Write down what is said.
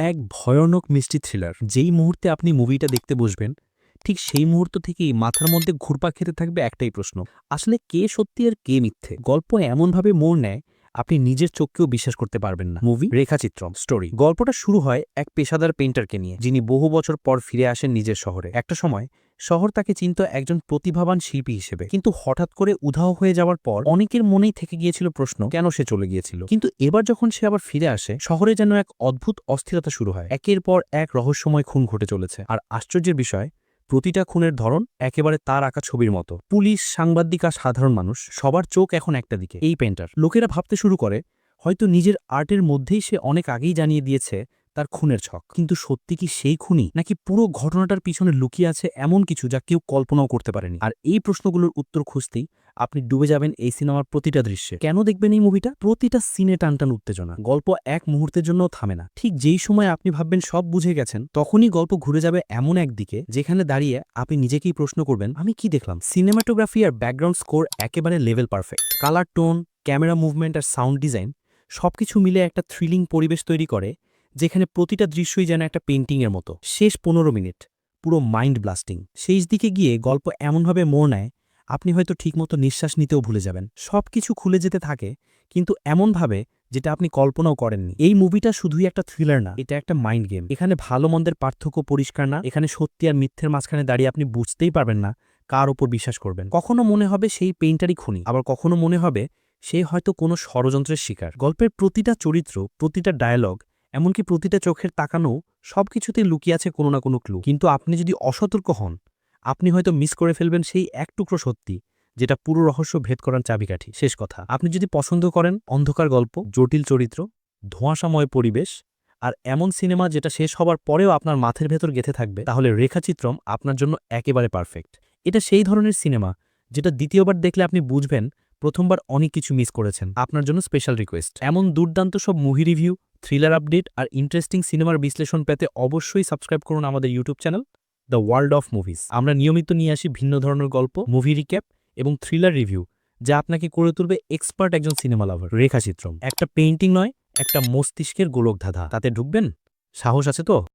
এক ভয়ানক মিষ্টি থ্রিলার যেই মুহূর্তে আপনি মুভিটা দেখতে বসবেন, ঠিক সেই মুহূর্ত থেকেই মাথার মধ্যে ঘুরপা খেতে থাকবে একটাই প্রশ্ন। আসলে কে সত্যি আর কে মিথ্যে? গল্প এমনভাবে মোড় নেয় আপনি নিজের চোখকেও বিশ্বাস করতে পারবেন না। মুভি রেখাচিত্রম। স্টোরি গল্পটা শুরু হয় এক পেশাদার পেইন্টারকে নিয়ে যিনি বহু বছর পর ফিরে আসেন নিজের শহরে। একটা সময় শহর তাকে চিনত একজন প্রতিভাবান শিল্পী হিসেবে। কিন্তু হঠাৎ করে উধাও হয়ে যাওয়ার পর অনেকের মনেই থেকে গিয়েছিল প্রশ্ন কেন সে চলে গিয়েছিল? কিন্তু এবার যখন সে আবার ফিরে আসে শহরে যেন এক অদ্ভুত অস্থিরতা শুরু হয়। একের পর এক রহস্যময় খুন ঘটে চলেছে। আর আশ্চর্যের বিষয় প্রতিটা খুনের ধরন একেবারে তার আঁকা ছবির মতো। পুলিশ, সাংবাদিক আর সাধারণ মানুষ, সবার চোখ এখন একটা দিকে। এই পেন্টার লোকেরা ভাবতে শুরু করে, হয়তো নিজের আর্টের মধ্যেই সে অনেক আগেই জানিয়ে দিয়েছে তার খুনের ছক। কিন্তু সত্যি কি সেই খুনি? নাকি পুরো ঘটনাটার পিছনে লুকিয়ে আছে এমন কিছু যা কেউ কল্পনাও করতে পারেনি? আর এই প্রশ্নগুলোর উত্তর খুঁজতেই আপনি ডুবে যাবেন এই সিনেমার প্রতিটা দৃশ্যে। কেন দেখবেন এই মুভিটা? প্রতিটা সিনে টানটান উত্তেজনা। গল্প এক মুহূর্তের জন্যও থামে না। ঠিক যেই সময় আপনি ভাববেন সব বুঝে গেছেন, তখনই গল্প ঘুরে যাবে এমন একদিকে যেখানে দাঁড়িয়ে আপনি নিজেকেই প্রশ্ন করবেন, আমি কি দেখলাম? সিনেমাটোগ্রাফি আর ব্যাকগ্রাউন্ড স্কোর একেবারে level perfect colour tone camera movement আর সাউন্ড ডিজাইন সবকিছু মিলে একটা থ্রিলিং পরিবেশ তৈরি করে যেখানে প্রতিটা দৃশ্যই যেন একটা পেন্টিংয়ের মতো। শেষ পনেরো মিনিট, পুরো মাইন্ড ব্লাস্টিং শেষ দিকে গিয়ে গল্প এমনভাবে মোড় নেয়, আপনি হয়তো ঠিকমতো নিঃশ্বাস নিতেও ভুলে যাবেন। সব কিছু খুলে যেতে থাকে, কিন্তু এমনভাবে যেটা আপনি কল্পনাও করেননি। এই মুভিটা শুধুই একটা থ্রিলার না, এটা একটা মাইন্ড গেম এখানে ভালো মন্দের পার্থক্য পরিষ্কার না, এখানে সত্যি আর মিথ্যের মাঝখানে দাঁড়িয়ে আপনি বুঝতেই পারবেন না কার ওপর বিশ্বাস করবেন। কখনো মনে হবে সেই পেইন্টারই খুনি, আবার কখনো মনে হবে সে হয়তো কোনো ষড়যন্ত্রের শিকার। গল্পের প্রতিটা চরিত্র, প্রতিটা ডায়ালগ এমনকি প্রতিটা চোখের তাকানো সবকিছুতেই লুকিয়ে আছে কোনো না কোনো ক্লু কিন্তু আপনি যদি অসতর্ক হন, আপনি হয়তো মিস করে ফেলবেন সেই এক টুকরো সত্যি, যেটা পুরো রহস্য ভেদ করার চাবিকাঠি। শেষ কথা, আপনি যদি পছন্দ করেন অন্ধকার গল্প, জটিল চরিত্র, ধোঁয়াশাময় পরিবেশ, আর এমন সিনেমা যেটা শেষ হবার পরেও আপনার মাথের ভেতর গেথে থাকবে, তাহলে রেখাচিত্রম আপনার জন্য একেবারে পারফেক্ট এটা সেই ধরনের সিনেমা, যেটা দ্বিতীয়বার দেখলে আপনি বুঝবেন প্রথমবার অনেক কিছু মিস করেছেন। আপনার জন্য স্পেশাল রিকোয়েস্ট এমন দুর্দান্ত সব মুভি রিভিউ থ্রিলার আপডেট আর ইন্টারেস্টিং সিনেমার বিশ্লেষণ পেতে অবশ্যই সাবস্ক্রাইব করুন আমাদের YouTube channel the world of movies. আমরা নিয়মিত নিয়ে আসি ভিন্ন ধরনের গল্প, মুভি রিক্যাপ এবং থ্রিলার রিভিউ, যা আপনাকে করে তুলবে এক্সপার্ট একজন সিনেমা লাভার। রেখাচিত্রম, একটা পেইন্টিং নয়, একটা মস্তিষ্কের গোলকধাঁধা। তাতে ঢুকবেন? সাহস আছে তো?